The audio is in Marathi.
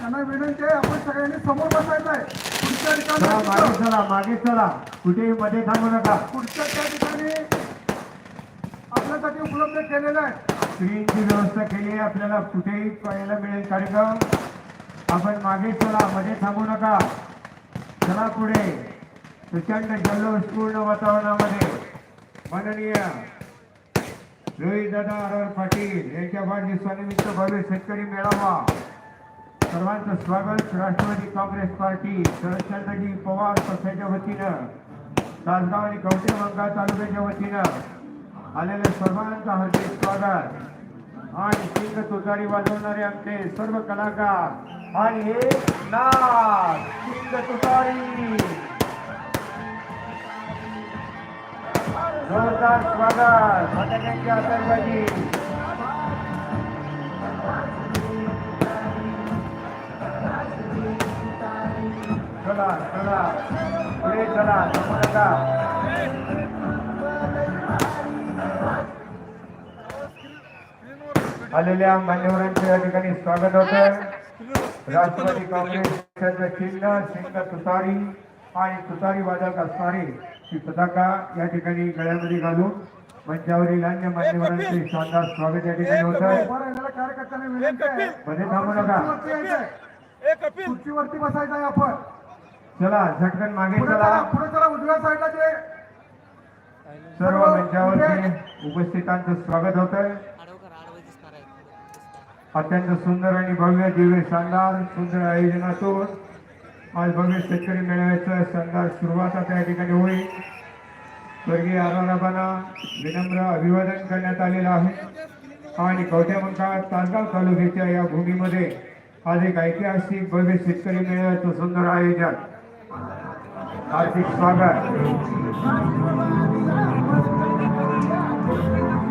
त्यांना विनंती आहे. आपण सगळ्यांनी समोर बसायचं आहे. पुढच्या चला मागे ठिकाणी चला मागे चला. कुठेही मध्ये थांबू नका. पुढच्या त्या ठिकाणी आपल्यासाठी उपलब्ध केलेलं आहे. स्क्रीनची व्यवस्था केली आहे. आपल्याला कुठेही पाहायला मिळेल कार्यक्रम. आपण मागे चला मध्ये थांबू नका. चला पुढे. प्रचंड जल्लोषपूर्ण वातावरणामध्ये. माननीय रोहित दादा आर पाटील यांच्या वाढदिवसानिमित्त भव्य शेतकरी मेळावा. सर्वांचं स्वागत. राष्ट्रवादी काँग्रेस पार्टी शरदचंद्रजी पवार पक्षाच्या वतीनं तासगाव आणि कवठे तालुक्याच्या वतीनं आलेल्या सर्वांचं हार्दिक स्वागत. आणि सिंग तुतारी वाजवणारे आमचे सर्व कलाकार. आणि हे नाच सिंग तुतारी. जोरदार स्वागत. फटाक्यांची आतंकवादी चला चला पुढे चला थांबू नका आलेल्या मान्यवरांचे या ठिकाणी स्वागत होतं. राष्ट्रवादी काँग्रेसचं चिन्ह सिंग तुतारी आणि तुतारी वादक असणारी ही पताका या ठिकाणी गळ्यामध्ये घालून मंचावरील अन्य मान्यवरांचे शानदार स्वागत या ठिकाणी होत. आहे मध्ये थांबू नका. खुर्चीवरती बसायचं आहे आपण. चला झटकन मागे चला. चला पुढे चला उजव्या साईडला जे. सर्व मंचावरचे उपस्थितांचं स्वागत होत आहे. अत्यंत सुंदर आणि भव्य दिव्य शानदार सुंदर आयोजनातून आज भव्य शेतकरी मेळाव्याचं शानदार सुरुवात आता या ठिकाणी होईल. स्वर्गीय आराराबांना विनम्र अभिवादन करण्यात आलेलं आहे. आणि कवठ्यामंका तासगाव तालुक्याच्या या भूमीमध्ये आज एक ऐतिहासिक भव्य शेतकरी मेळ्याचं सुंदर आयोजन. हार्दिक स्वागत.